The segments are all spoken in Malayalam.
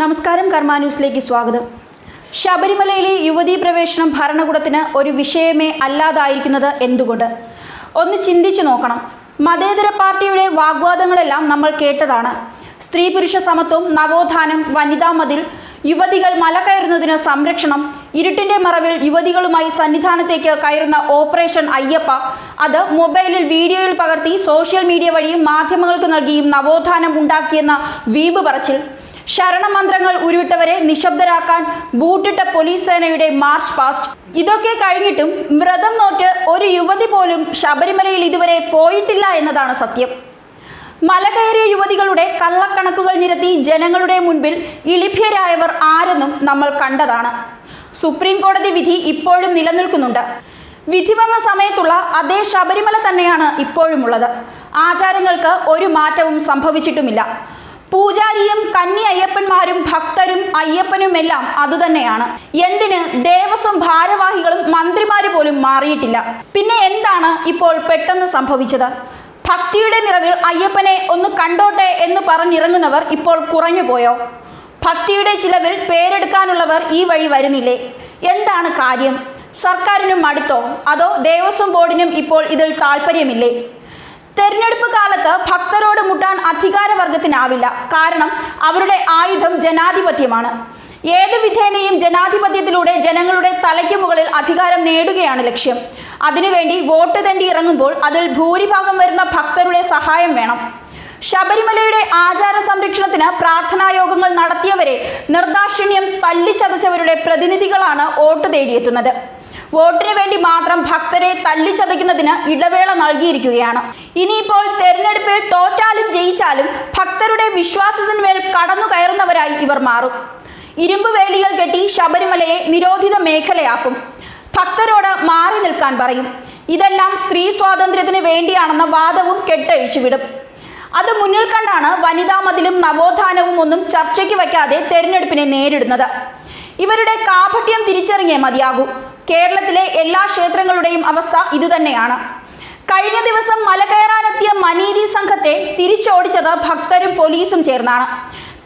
നമസ്കാരം കർമ്മ ന്യൂസിലേക്ക് സ്വാഗതം. ശബരിമലയിലെ യുവതീ പ്രവേശനം ഭരണകൂടത്തിന് ഒരു വിഷയമേ അല്ലാതായിരിക്കുന്നത് എന്തുകൊണ്ട്? ഒന്ന് ചിന്തിച്ചു നോക്കണം. മതേതര പാർട്ടിയുടെ വാഗ്വാദങ്ങളെല്ലാം നമ്മൾ കേട്ടതാണ്. സ്ത്രീ പുരുഷ സമത്വം നവോത്ഥാനം വനിതാ മതിൽ യുവതികൾ മല കയറുന്നതിന് സംരക്ഷണം ഇരുട്ടിന്റെ മറവിൽ യുവതികളുമായി സന്നിധാനത്തേക്ക് കയറുന്ന ഓപ്പറേഷൻ അയ്യപ്പ അത് മൊബൈലിൽ വീഡിയോയിൽ പകർത്തി സോഷ്യൽ മീഡിയ വഴിയും മാധ്യമങ്ങൾക്ക് നൽകിയും നവോത്ഥാനം ഉണ്ടാക്കിയെന്ന വീമ്പ് പറച്ചിൽ. ശരണമന്ത്രങ്ങൾ ഉരുവിട്ടവരെ നിശബ്ദരാക്കാൻ ബൂട്ടിട്ട പോലീസ് സേനയുടെ മാർച്ച് പാസ്റ്റ്. ഇതൊക്കെ കഴിഞ്ഞിട്ടും വ്രതം നോറ്റ് ഒരു യുവതി പോലും ശബരിമലയിൽ ഇതുവരെ പോയിട്ടില്ല എന്നതാണ് സത്യം. മല കയറിയ യുവതികളുടെ കള്ളക്കണക്കുകൾ നിരത്തി ജനങ്ങളുടെ മുൻപിൽ ഇളിഭ്യരായവർ ആരെന്നും നമ്മൾ കണ്ടതാണ്. സുപ്രീം കോടതി വിധി ഇപ്പോഴും നിലനിൽക്കുന്നുണ്ട്. വിധി വന്ന സമയത്തുള്ള അതേ ശബരിമല തന്നെയാണ് ഇപ്പോഴുമുള്ളത്. ആചാരങ്ങൾക്ക് ഒരു മാറ്റവും സംഭവിച്ചിട്ടുമില്ല. പൂജാരിയും കന്നി അയ്യപ്പന്മാരും ഭക്തരും അയ്യപ്പനുമെല്ലാം അതുതന്നെയാണ്. എന്തിന് ദേവസ്വം ഭാരവാഹികളും മന്ത്രിമാര് പോലും മാറിയിട്ടില്ല. പിന്നെ എന്താണ് ഇപ്പോൾ പെട്ടെന്ന് സംഭവിച്ചത്? ഭക്തിയുടെ നിറവിൽ അയ്യപ്പനെ ഒന്ന് കണ്ടോട്ടെ എന്ന് പറഞ്ഞിറങ്ങുന്നവർ ഇപ്പോൾ കുറഞ്ഞു പോയോ ഭക്തിയുടെ ചിലവിൽ പേരെടുക്കാനുള്ളവർ ഈ വഴി വരുന്നില്ലേ? എന്താണ് കാര്യം? സർക്കാരിനും അടുത്തോ അതോ ദേവസ്വം ബോർഡിനും ഇപ്പോൾ ഇതിൽ താല്പര്യമില്ലേ തെരഞ്ഞെടുപ്പ് കാലത്ത് ഭക്തരോട് മുട്ടാൻ അധികാരവർഗത്തിനാവില്ല. കാരണം അവരുടെ ആയുധം ജനാധിപത്യമാണ്. ഏത് വിധേനയും ജനാധിപത്യത്തിലൂടെ ജനങ്ങളുടെ തലയ്ക്ക് മുകളിൽ അധികാരം നേടുകയാണ് ലക്ഷ്യം. അതിനുവേണ്ടി വോട്ട് തണ്ടി ഇറങ്ങുമ്പോൾ അതിൽ ഭൂരിഭാഗം വരുന്ന ഭക്തരുടെ സഹായം വേണം. ശബരിമലയുടെ ആചാര സംരക്ഷണത്തിന് പ്രാർത്ഥനായോഗങ്ങൾ നടത്തിയവരെ നിർദാക്ഷിണ്യം തല്ലിച്ചതച്ചവരുടെ പ്രതിനിധികളാണ് വോട്ട് തേടിയെത്തുന്നത്. വോട്ടിന് വേണ്ടി മാത്രം ഭക്തരെ തല്ലിച്ചതയ്ക്കുന്നതിന് ഇടവേള നൽകിയിരിക്കുകയാണ്. ഇനിയിപ്പോൾ തെരഞ്ഞെടുപ്പിൽ തോറ്റാലും ജയിച്ചാലും ഭക്തരുടെ വിശ്വാസത്തിന്മേൽ കടന്നു കയറുന്നവരായി ഇവർ മാറും. ഇരുമ്പ് വേലികൾ കെട്ടി ശബരിമലയെ നിരോധിത മേഖലയാക്കും. ഭക്തരോട് മാറി നിൽക്കാൻ പറയും. ഇതെല്ലാം സ്ത്രീ സ്വാതന്ത്ര്യത്തിന് വേണ്ടിയാണെന്ന വാദവും കെട്ടഴിച്ചുവിടും അത് മുന്നിൽ കണ്ടാണ് വനിതാ മതിലും നവോത്ഥാനവും ഒന്നും ചർച്ചയ്ക്ക് വയ്ക്കാതെ തെരഞ്ഞെടുപ്പിനെ നേരിടുന്നത്. ഇവരുടെ കാപട്യം തിരിച്ചറിഞ്ഞേ മതിയാകൂ. കേരളത്തിലെ എല്ലാ ക്ഷേത്രങ്ങളുടെയും അവസ്ഥ ഇതുതന്നെയാണ്. കഴിഞ്ഞ ദിവസം മല കയറാനെത്തിയ മനീതി സംഘത്തെ തിരിച്ചോടിച്ചത് ഭക്തരും പോലീസും ചേർന്നാണ്.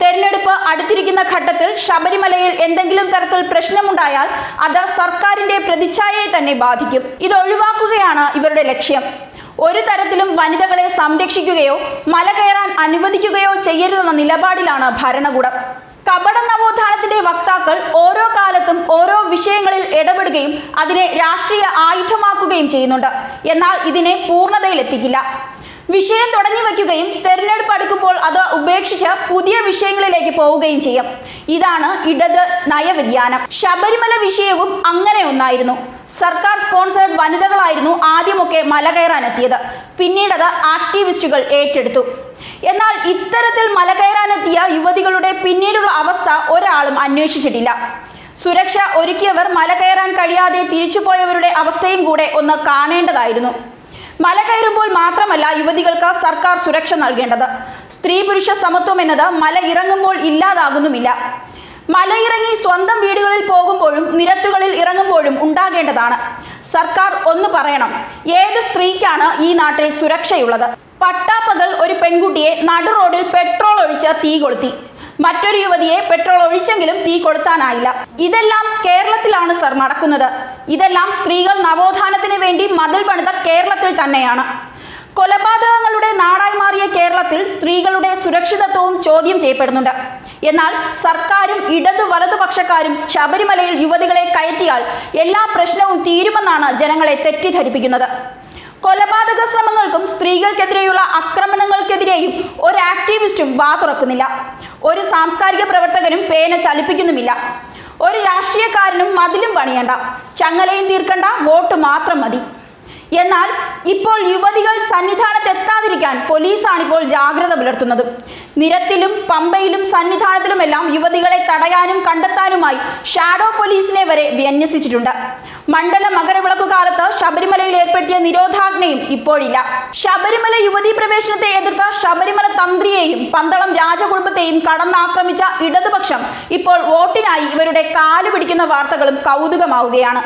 തെരഞ്ഞെടുപ്പ് അടുത്തിരിക്കുന്ന ഘട്ടത്തിൽ ശബരിമലയിൽ എന്തെങ്കിലും തരത്തിൽ പ്രശ്നമുണ്ടായാൽ അത് സർക്കാരിന്റെ പ്രതിച്ഛായയെ തന്നെ ബാധിക്കും. ഇത് ഒഴിവാക്കുകയാണ് ഇവരുടെ ലക്ഷ്യം. ഒരു തരത്തിലും വനിതകളെ സംരക്ഷിക്കുകയോ മല കയറാൻ അനുവദിക്കുകയോ ചെയ്യരുതെന്ന നിലപാടിലാണ് ഭരണകൂടം. കപട നവോത്ഥാനത്തിന്റെ വക്താക്കൾ ഇടപെടുകയും അതിനെ രാഷ്ട്രീയ ആയുധമാക്കുകയും ചെയ്യുന്നുണ്ട്. എന്നാൽ ഇതിനെ പൂർണതയിലെത്തിക്കില്ല. വിഷയം തുടങ്ങി വയ്ക്കുകയും തെരഞ്ഞെടുപ്പ് അടുക്കുമ്പോൾ അത് ഉപേക്ഷിച്ച് പുതിയ വിഷയങ്ങളിലേക്ക് പോവുകയും ചെയ്യും. ഇതാണ് ഇടത് നയവ്യതിയാനം. ശബരിമല വിഷയവും അങ്ങനെ ഒന്നായിരുന്നു. സർക്കാർ സ്പോൺസേഡ് വനിതകളായിരുന്നു ആദ്യമൊക്കെ മല കയറാനെത്തിയത്. പിന്നീടത് ആക്ടിവിസ്റ്റുകൾ ഏറ്റെടുത്തു. എന്നാൽ ഇത്തരത്തിൽ മല കയറാനെത്തിയ യുവതികളുടെ പിന്നീടുള്ള അവസ്ഥ ഒരാളും അന്വേഷിച്ചിട്ടില്ല. സുരക്ഷ ഒരുക്കിയവർ മല കയറാൻ കഴിയാതെ തിരിച്ചുപോയവരുടെ അവസ്ഥയും കൂടെ ഒന്ന് കാണേണ്ടതായിരുന്നു. മല കയറുമ്പോൾ മാത്രമല്ല യുവതികൾക്ക് സർക്കാർ സുരക്ഷ നൽകേണ്ടത്. സ്ത്രീ പുരുഷ സമത്വം എന്നത് മല ഇറങ്ങുമ്പോൾ ഇല്ലാതാകുന്നുമില്ല. മലയിറങ്ങി സ്വന്തം വീടുകളിൽ പോകുമ്പോഴും നിരത്തുകളിൽ ഇറങ്ങുമ്പോഴും ഉണ്ടാകേണ്ടതാണ്. സർക്കാർ ഒന്ന് പറയണം ഏത് സ്ത്രീക്കാണ് ഈ നാട്ടിൽ സുരക്ഷയുള്ളത്? പട്ടാപ്പകൽ ഒരു പെൺകുട്ടിയെ നടു റോഡിൽ പെട്രോൾ ഒഴിച്ച തീ കൊളുത്തി. മറ്റൊരു യുവതിയെ പെട്രോൾ ഒഴിച്ചെങ്കിലും തീ കൊളുത്താനായില്ല. ഇതെല്ലാം കേരളത്തിലാണ് സർ നടക്കുന്നത്. ഇതെല്ലാം സ്ത്രീകൾ നവോത്ഥാനത്തിന് വേണ്ടി മതിൽ പണിത കേരളത്തിൽ തന്നെയാണ്. കൊലപാതകങ്ങളുടെ നാടായി മാറിയ കേരളത്തിൽ സ്ത്രീകളുടെ സുരക്ഷിതത്വവും ചോദ്യം ചെയ്യപ്പെടുന്നുണ്ട്. എന്നാൽ സർക്കാരും ഇടതു വലതുപക്ഷക്കാരും ശബരിമലയിൽ യുവതികളെ കയറ്റിയാൽ എല്ലാ പ്രശ്നവും തീരുമെന്നാണ് ജനങ്ങളെ തെറ്റിദ്ധരിപ്പിക്കുന്നത്. കൊലപാതക ശ്രമങ്ങൾക്കും സ്ത്രീകൾക്കെതിരെയുള്ള ആക്രമണങ്ങൾക്കെതിരെയും ഒരു ആക്ടിവിസ്റ്റും വാ തുറക്കുന്നില്ല. ഒരു സാംസ്കാരിക പ്രവർത്തകനും പേന ചലിപ്പിക്കുന്നുമില്ല. ഒരു രാഷ്ട്രീയക്കാരനും മതിലും പണിയണ്ട. ചങ്ങലയും തീർക്കണ്ട വോട്ട് മാത്രം മതി. എന്നാൽ ഇപ്പോൾ യുവതികൾ സന്നിധാനത്ത് എത്താതിരിക്കാൻ പോലീസാണ് പോലീസാണിപ്പോൾ ജാഗ്രത പുലർത്തുന്നത്. നിരത്തിലും പമ്പയിലും സന്നിധാനത്തിലുമെല്ലാം യുവതികളെ തടയാനും കണ്ടെത്താനുമായി ഷാഡോ പോലീസിനെ വരെ വിന്യസിച്ചിട്ടുണ്ട്. മണ്ഡല മകരവിളക്കു കാലത്ത് ശബരിമലയിൽ ഏർപ്പെടുത്തിയ നിരോധാജ്ഞയും ഇപ്പോഴില്ല. ശബരിമല യുവതീ പ്രവേശനത്തെ എതിർത്ത ശബരിമല തന്ത്രിയെയും പന്തളം രാജകുടുംബത്തെയും കടന്നാക്രമിച്ച ഇടതുപക്ഷം ഇപ്പോൾ വോട്ടിനായി ഇവരുടെ കാൽ പിടിക്കുന്ന വാർത്തകളും കൗതുകമാവുകയാണ്.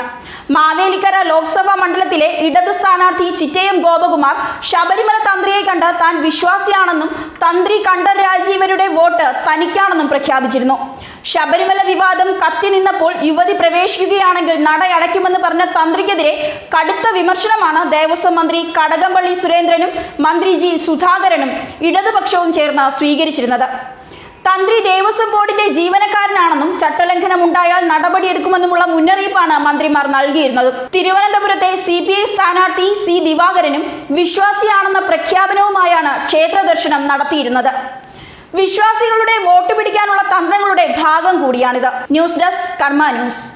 മാവേലിക്കര ലോക്സഭാ മണ്ഡലത്തിലെ ഇടതു സ്ഥാനാർത്ഥി ചിറ്റയം ഗോപകുമാർ ശബരിമല തന്ത്രിയെ കണ്ട് താൻ വിശ്വാസിയാണെന്നും തന്ത്രി കണ്ഠരാജീവരുടെ വോട്ട് തനിക്കാണെന്നും പ്രഖ്യാപിച്ചിരുന്നു. ശബരിമല വിവാദം കത്തി നിന്നപ്പോൾ യുവതി പ്രവേശിക്കുകയാണെങ്കിൽ നടയടയ്ക്കുമെന്ന് പറഞ്ഞ തന്ത്രിക്കെതിരെ കടുത്ത വിമർശനമാണ് ദേവസ്വം മന്ത്രി കടകംപള്ളി സുരേന്ദ്രനും മന്ത്രി ജി സുധാകരനും ഇടതുപക്ഷവും ചേർന്ന് സ്വീകരിച്ചിരുന്നത്. തന്ത്രി ദേവസ്വം ബോർഡിന്റെ ജീവനക്കാരനാണെന്നും ചട്ടലംഘനം ഉണ്ടായാൽ നടപടിയെടുക്കുമെന്നുമുള്ള മുന്നറിയിപ്പാണ് മന്ത്രിമാർ നൽകിയിരുന്നത്. തിരുവനന്തപുരത്തെ സി പി ഐ സ്ഥാനാർത്ഥി സി ദിവാകരനും വിശ്വാസിയാണെന്ന പ്രഖ്യാപനവുമായാണ് ക്ഷേത്ര ദർശനം നടത്തിയിരുന്നത്. വിശ്വാസികളുടെ വോട്ട് പിടിക്കാനുള്ള തന്ത്രങ്ങളുടെ ഭാഗം കൂടിയാണിത്. News desk Karma news.